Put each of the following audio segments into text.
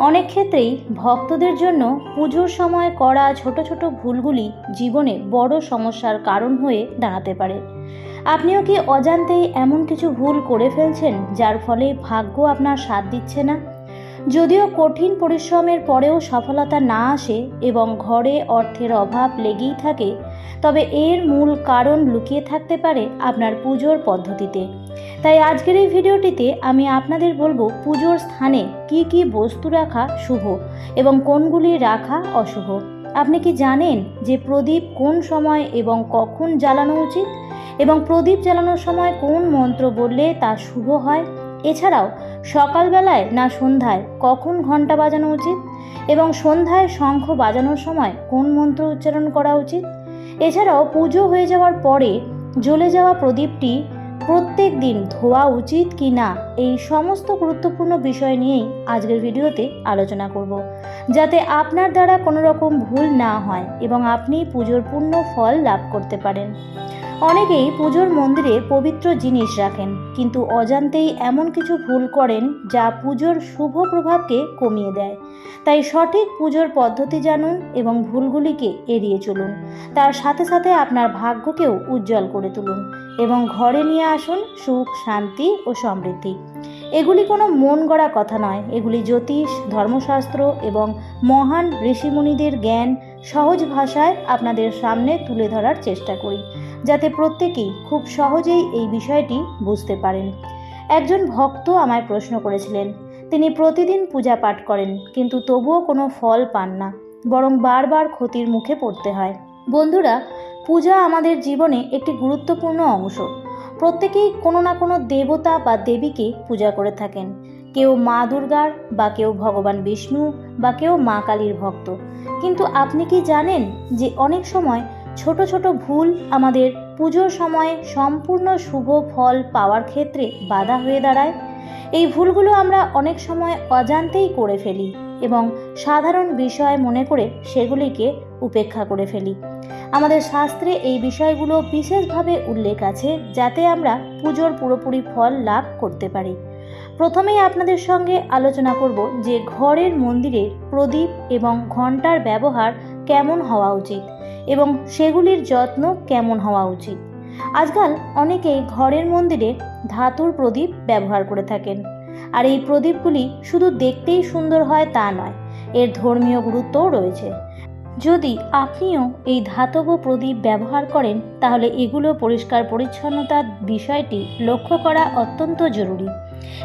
অনেক ক্ষেত্রেই ভক্তদের জন্য পুজোর সময় করা ছোট ছোট ভুলগুলি জীবনে বড় সমস্যার কারণ হয়ে দাঁড়াতে পারে। আপনিও কি অজান্তেই এমন কিছু ভুল করে ফেলছেন, যার ফলে ভাগ্য আপনার সাথ দিচ্ছে না? যদিও কঠিন পরিশ্রমের পরেও সফলতা না আসে এবং ঘরে অর্থের অভাব লেগেই থাকে, তবে এর মূল কারণ লুকিয়ে থাকতে পারে আপনার পুজোর পদ্ধতিতে। তাই আজকের এই ভিডিওটিতে আমি আপনাদের বলব পুজোর স্থানে কি কি বস্তু রাখা শুভ এবং কোনগুলি রাখা অশুভ। আপনি কি জানেন যে প্রদীপ কোন সময় এবং কখন জ্বালানো উচিত? এবং প্রদীপ জ্বালানোর সময় কোন মন্ত্র বললে তা শুভ হয়? এছাড়াও সকালবেলায় না সন্ধ্যায় কখন ঘণ্টা বাজানো উচিত? এবং সন্ধ্যায় শঙ্খ বাজানোর সময় কোন মন্ত্র উচ্চারণ করা উচিত? এছাড়াও পুজো হয়ে যাওয়ার পরে জ্বলে যাওয়া প্রদীপটি প্রত্যেক দিন ধোয়া উচিত কি না? এই সমস্ত গুরুত্বপূর্ণ বিষয় নিয়েই আজকের ভিডিওতে আলোচনা করব। যাতে আপনার দ্বারা কোনো রকম ভুল না হয় এবং আপনি পুজোর পূর্ণ ফল লাভ করতে পারেন। অনেকেই পুজোর মন্দিরে পবিত্র জিনিস রাখেন, কিন্তু অজান্তেই এমন কিছু ভুল করেন যা পুজোর শুভ প্রভাবকে কমিয়ে দেয়। তাই সঠিক পুজোর পদ্ধতি জানুন এবং ভুলগুলিকে এড়িয়ে চলুন। তার সাথে সাথে আপনার ভাগ্যকেও উজ্জ্বল করে তুলুন এবং ঘরে নিয়ে আসুন সুখ, শান্তি ও সমৃদ্ধি। এগুলি কোনো মন গড়া কথা নয়। এগুলি জ্যোতিষ, ধর্মশাস্ত্র এবং মহান ঋষিমুনিদের জ্ঞান সহজ ভাষায় আপনাদের সামনে তুলে ধরার চেষ্টা করি, যাতে প্রত্যেকেই খুব সহজেই এই বিষয়টি বুঝতে পারেন। একজন ভক্ত আমায় প্রশ্ন করেছিলেন, তিনি প্রতিদিন পূজা পাঠ করেন, কিন্তু তবুও কোনো ফল পান না, বরং বারবার ক্ষতির মুখে পড়তে হয়। বন্ধুরা, পূজা আমাদের জীবনে একটি গুরুত্বপূর্ণ অংশ। প্রত্যেকেই কোনো না কোনো দেবতা বা দেবীকে পূজা করে থাকেন। কেউ মা দুর্গার বা কেউ ভগবান বিষ্ণু বা কেউ মা কালীর ভক্ত। কিন্তু আপনি কি জানেন যে অনেক সময় ছোট ছোট ভুল আমাদের পুজোর সময় সম্পূর্ণ শুভ ফল পাওয়ার ক্ষেত্রে বাধা হয়ে দাঁড়ায়? এই ভুলগুলো আমরা অনেক সময় অজান্তেই করে ফেলি এবং সাধারণ বিষয় মনে করে সেগুলিকে উপেক্ষা করে ফেলি। আমাদের শাস্ত্রে এই বিষয়গুলো বিশেষভাবে উল্লেখ আছে যাতে আমরা পুজোর পুরোপুরি ফল লাভ করতে পারি। প্রথমেই আপনাদের সঙ্গে আলোচনা করব যে ঘরের মন্দিরে প্রদীপ এবং ঘণ্টার ব্যবহার কেমন হওয়া উচিত এবং সেগুলির যত্ন কেমন হওয়া উচিত। আজকাল অনেকেই ঘরের মন্দিরে ধাতুর প্রদীপ ব্যবহার করে থাকেন। আর এই প্রদীপগুলি শুধু দেখতেই সুন্দর হয় তা নয়, এর ধর্মীয় গুরুত্বও রয়েছে। যদি আপনিও এই ধাতব প্রদীপ ব্যবহার করেন, তাহলে এগুলো পরিষ্কার পরিচ্ছন্নতার বিষয়টি লক্ষ্য করা অত্যন্ত জরুরি।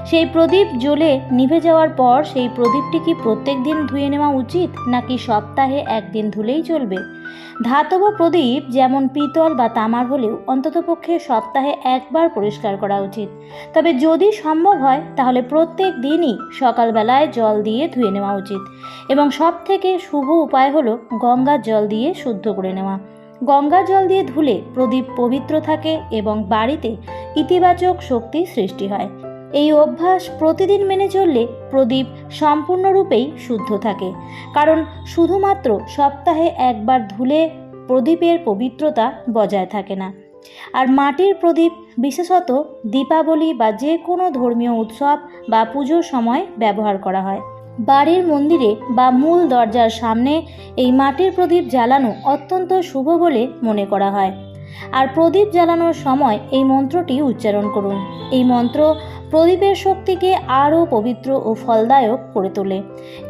সেই প্রদীপ জ্বলে নিভে যাওয়ার পর সেই প্রদীপটি কি প্রত্যেক দিন ধুয়ে নেওয়া উচিত, নাকি সপ্তাহে একদিন ধুলেই চলবে? ধাতব প্রদীপ যেমন পিতল বা তামার হলেও অন্ততপক্ষে সপ্তাহে একবার পরিষ্কার করা উচিত। তবে যদি সম্ভব হয়, তাহলে প্রত্যেক দিনই সকালবেলায় জল দিয়ে ধুয়ে নেওয়া উচিত। এবং সব থেকে শুভ উপায় হলো গঙ্গার জল দিয়ে শুদ্ধ করে নেওয়া। গঙ্গা জল দিয়ে ধুলে প্রদীপ পবিত্র থাকে এবং বাড়িতে ইতিবাচক শক্তি সৃষ্টি হয়। এই অভ্যাস প্রতিদিন মেনে চললে প্রদীপ সম্পূর্ণরূপেই শুদ্ধ থাকে। কারণ শুধুমাত্র সপ্তাহে একবার ধুলে প্রদীপের পবিত্রতা বজায় থাকে না। আর মাটির প্রদীপ, বিশেষত দীপাবলি বা যে কোনো ধর্মীয় উৎসব বা পুজোর সময় ব্যবহার করা হয়। বাড়ির মন্দিরে বা মূল দরজার সামনে এই মাটির প্রদীপ জ্বালানো অত্যন্ত শুভ বলে মনে করা হয়। আর প্রদীপ জ্বালানোর সময় এই মন্ত্রটি উচ্চারণ করুন। এই মন্ত্র প্রদীপের শক্তিকে আরও পবিত্র ও ফলদায়ক করে তোলে।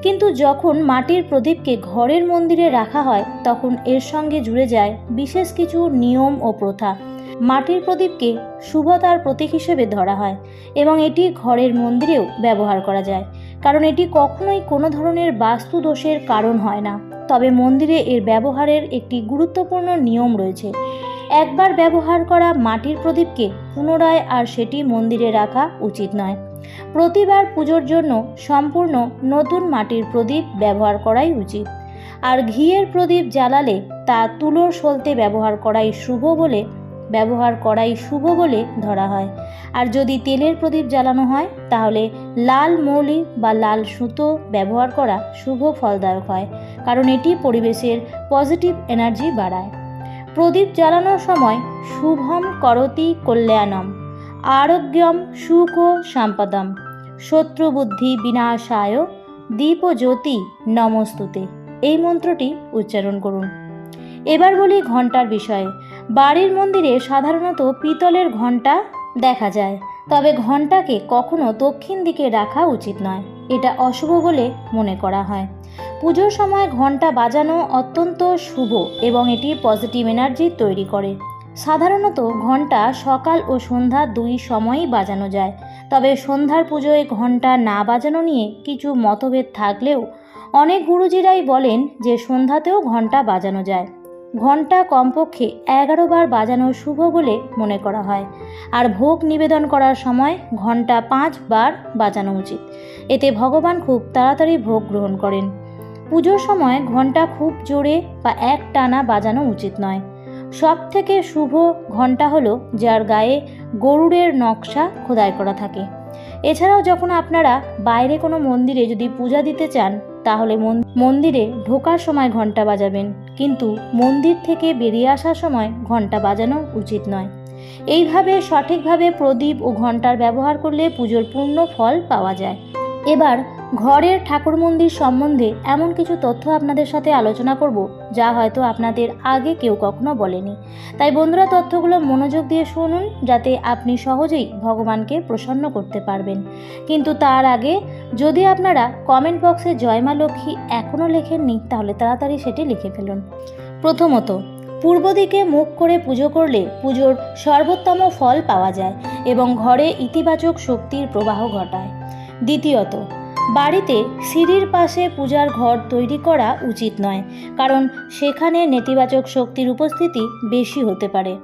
কিন্তু যখন মাটির প্রদীপকে ঘরের মন্দিরে রাখা হয়, তখন এর সঙ্গে জুড়ে যায় বিশেষ কিছু নিয়ম ও প্রথা। মাটির প্রদীপকে শুভতার প্রতীক হিসেবে ধরা হয় এবং এটি ঘরের মন্দিরেও ব্যবহার করা যায়, কারণ এটি কখনোই কোনো ধরনের বাস্তু দোষের কারণ হয় না। তবে মন্দিরে এর ব্যবহারের একটি গুরুত্বপূর্ণ নিয়ম রয়েছে। একবার ব্যবহার করা মাটির প্রদীপকে পুনরায় আর সেটি মন্দিরে রাখা উচিত নয়। প্রতিবার পুজোর জন্য সম্পূর্ণ নতুন মাটির প্রদীপ ব্যবহার করাই উচিত। আর ঘিয়ের প্রদীপ জ্বালালে তা তুলোর সলতে ব্যবহার করাই শুভ বলে, ব্যবহার করাই শুভ বলে ধরা হয়। আর যদি তেলের প্রদীপ জ্বালানো হয়, তাহলে লাল মৌলি বা লাল সুতো ব্যবহার করা শুভ ফলদায়ক হয়, কারণ এটি পরিবেশের পজিটিভ এনার্জি বাড়ায়। প্রদীপ জ্বালানোর সময় শুভম করতি কল্যাণম, আরোগ্যম সুখ সম্পদম, শত্রুবুদ্ধি বিনাশায় দীপ জ্যোতি নমস্তুতে। এই মন্ত্রটি উচ্চারণ করুন। এবার বলি ঘণ্টার বিষয়ে। বাড়ির মন্দিরে সাধারণত পিতলের ঘণ্টা দেখা যায়, তবে ঘন্টাকে কখনো দক্ষিণ দিকে রাখা উচিত নয়। এটা অশুভ বলে মনে করা হয়। পুজোর সময় ঘণ্টা বাজানো অত্যন্ত শুভ এবং এটি পজিটিভ এনার্জি তৈরি করে। সাধারণত ঘণ্টা সকাল ও সন্ধ্যা দুই সময়ই বাজানো যায়। তবে সন্ধ্যার পুজোয় ঘণ্টা না বাজানো নিয়ে কিছু মতভেদ থাকলেও অনেক গুরুজিরাই বলেন যে সন্ধ্যাতেও ঘণ্টা বাজানো যায়। ঘণ্টা কমপক্ষে এগারো বার বাজানো শুভ বলে মনে করা হয়। আর ভোগ নিবেদন করার সময় ঘণ্টা পাঁচ বার বাজানো উচিত। এতে ভগবান খুব তাড়াতাড়ি ভোগ গ্রহণ করেন। পুজোর সময় ঘণ্টা খুব জোরে বা এক টানা বাজানো উচিত নয়। সব থেকে শুভ ঘণ্টা হলো যার গায়ে গরুড়ের নকশা খোদাই করা থাকে। এছাড়াও যখন আপনারা বাইরে কোনো মন্দিরে যদি পূজা দিতে চান, তাহলে মন- মন্দিরে ঢোকার সময় ঘণ্টা বাজাবেন। কিন্তু মন্দির থেকে বেরিয়ে আসার সময় ঘণ্টা বাজানো উচিত নয়। এইভাবে সঠিকভাবে প্রদীপ ও ঘণ্টার ব্যবহার করলে পুজোর পূর্ণ ফল পাওয়া যায়। এবার ঘরের ঠাকুর মন্দির সম্বন্ধে এমন কিছু তথ্য আপনাদের সাথে আলোচনা করব, যা হয়তো আপনাদের আগে কেউ কখনো বলেনি। তাই বন্ধুরা, তথ্যগুলো মনোযোগ দিয়ে শুনুন, যাতে আপনি সহজেই ভগবানকে প্রসন্ন করতে পারবেন। কিন্তু তার আগে, যদি আপনারা কমেন্ট বক্সে জয়মা লক্ষ্মী এখনও লেখেননি, তাহলে তাড়াতাড়ি সেটি লিখে ফেলুন। প্রথমত, পূর্ব দিকে মুখ করে পুজো করলে পুজোর সর্বোত্তম ফল পাওয়া যায় এবং ঘরে ইতিবাচক শক্তির প্রবাহ ঘটায়। দ্বিতীয়ত বাড়িতে সিঁড়ির পাশে পূজার ঘর তৈরি করা উচিত নয়, কারণ সেখানে নেতিবাচক শক্তির উপস্থিতি বেশি হতে পারে।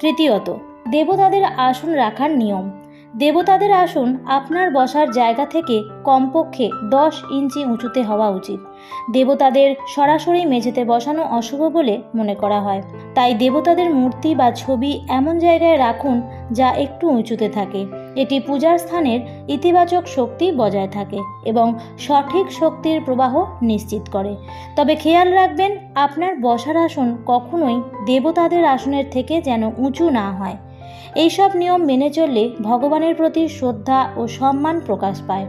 তৃতীয়ত, দেবতাদের আসন রাখার নিয়ম। দেবতাদের আসন আপনার বসার জায়গা থেকে কমপক্ষে দশ ইঞ্চি উঁচুতে হওয়া উচিত। দেবতাদের সরাসরি মেঝেতে বসানো অশুভ বলে মনে করা হয়। তাই দেবতাদের মূর্তি বা ছবি এমন জায়গায় রাখুন যা একটু উঁচুতে থাকে। এটি পূজার স্থানের ইতিবাচক শক্তি বজায় থাকে এবং সঠিক শক্তির প্রবাহ নিশ্চিত করে। তবে খেয়াল রাখবেন, আপনার বসার আসন কখনোই দেবতাদের আসনের থেকে যেন উঁচু না হয়। এইসব নিয়ম মেনে চললে ভগবানের প্রতি শ্রদ্ধা ও সম্মান প্রকাশ পায়।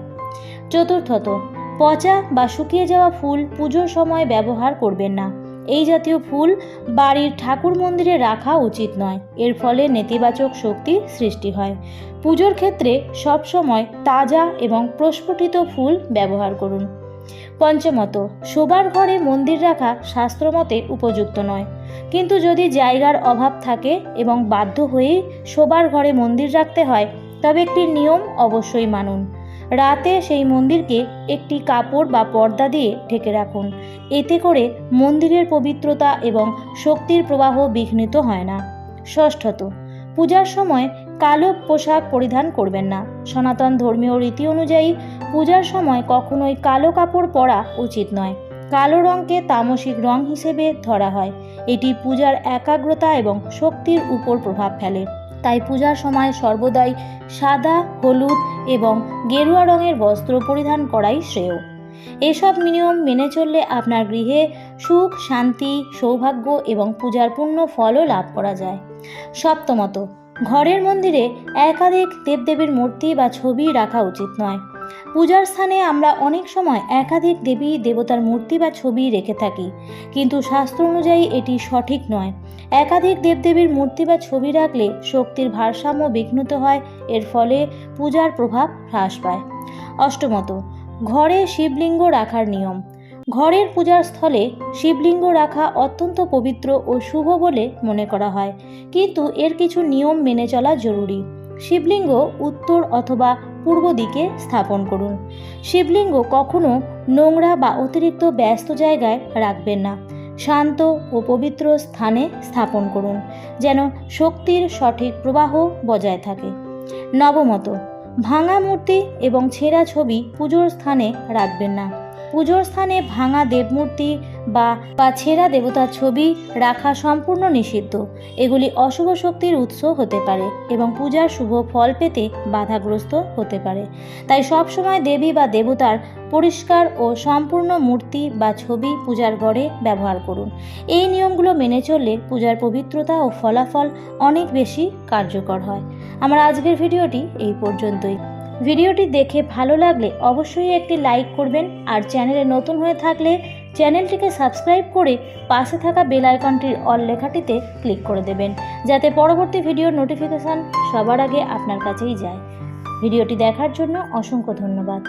চতুর্থত, পচা বা শুকিয়ে যাওয়া ফুল পুজোর সময় ব্যবহার করবেন না। এই জাতীয় ফুল বাড়ির ঠাকুর মন্দিরে রাখা উচিত নয়। এর ফলে নেতিবাচক শক্তি সৃষ্টি হয়। পুজোর ক্ষেত্রে সবসময় তাজা এবং প্রস্ফুটিত ফুল ব্যবহার করুন। পঞ্চমত, শোবার ঘরে মন্দির রাখা শাস্ত্রমতে উপযুক্ত নয়। কিন্তু যদি জায়গার অভাব থাকে এবং বাধ্য হয়েই শোবার ঘরে মন্দির রাখতে হয়, তবে একটি নিয়ম অবশ্যই মানুন। রাতে সেই মন্দিরকে একটি কাপড় বা পর্দা দিয়ে ঢেকে রাখুন। এতে করে মন্দিরের পবিত্রতা এবং শক্তির প্রবাহ বিঘ্নিত হয় না। ষষ্ঠত, পূজার সময় কালো পোশাক পরিধান করবেন না। সনাতন ধর্মীয় রীতি অনুযায়ী পূজার সময় কখনোই কালো কাপড় পরা উচিত নয়। কালো রঙকে তামসিক রং হিসেবে ধরা হয়। এটি পূজার একাগ্রতা এবং শক্তির উপর প্রভাব ফেলে। তাই পূজার সময় সর্বদাই সাদা, হলুদ এবং গেরুয়া রঙের বস্ত্র পরিধান করাই শ্রেয়। এসব নিয়ম মেনে চললে আপনার গৃহে সুখ, শান্তি, সৌভাগ্য এবং পূজার পূর্ণ ফলও লাভ করা যায়। সপ্তমত, ঘরের মন্দিরে একাধিক দেবদেবীর মূর্তি বা ছবি রাখা উচিত নয়। পূজার স্থানে আমরা অনেক সময় একাধিক দেবী, দেবতার মূর্তি বা ছবি রেখে থাকি। কিন্তু শাস্ত্র অনুযায়ী এটি সঠিক নয়। একাধিক দেবদেবীর মূর্তি বা ছবি রাখলে শক্তির ভারসাম্য বিঘ্নিত হয়, এর ফলে পূজার প্রভাব হ্রাস পায়। অষ্টমত, ঘরে শিবলিঙ্গ রাখার নিয়ম। ঘরের পূজার স্থলে শিবলিঙ্গ রাখা অত্যন্ত পবিত্র ও শুভ বলে মনে করা হয়। কিন্তু এর কিছু নিয়ম মেনে চলা জরুরি। শিবলিঙ্গ উত্তর অথবা পূর্ব দিকে স্থাপন করুন। শিবলিঙ্গ কখনো নোংরা বা অতিরিক্ত ব্যস্ত জায়গায় রাখবেন না। শান্ত ও পবিত্র স্থানে স্থাপন করুন, যেন শক্তির সঠিক প্রবাহ বজায় থাকে। নবমত, ভাঙা মূর্তি এবং ছেঁড়া ছবি পুজোর স্থানে রাখবেন না। পুজোর স্থানে ভাঙা দেবমূর্তি বা বা ছেঁড়া দেবতার ছবি রাখা সম্পূর্ণ নিষিদ্ধ। এগুলি অশুভ শক্তির উৎস হতে পারে এবং পূজার শুভ ফল পেতে বাধাগ্রস্ত হতে পারে। তাই সবসময় দেবী বা দেবতার পরিষ্কার ও সম্পূর্ণ মূর্তি বা ছবি পূজার ঘরে ব্যবহার করুন। এই নিয়মগুলো মেনে চললে পূজার পবিত্রতা ও ফলাফল অনেক বেশি কার্যকর হয়। আমার আজকের ভিডিওটি এই পর্যন্তই। ভিডিওটি দেখে ভালো লাগলে অবশ্যই একটি লাইক করবেন আর চ্যানেলে নতুন হয়ে থাকলে চ্যানেলটিকে সাবস্ক্রাইব করে পাশে থাকা বেল আইকনটির অল লেখাটিতে ক্লিক করে দেবেন, যাতে পরবর্তী ভিডিওর নোটিফিকেশান সবার আগে আপনার কাছেই যায়। ভিডিওটি দেখার জন্য অসংখ্য ধন্যবাদ।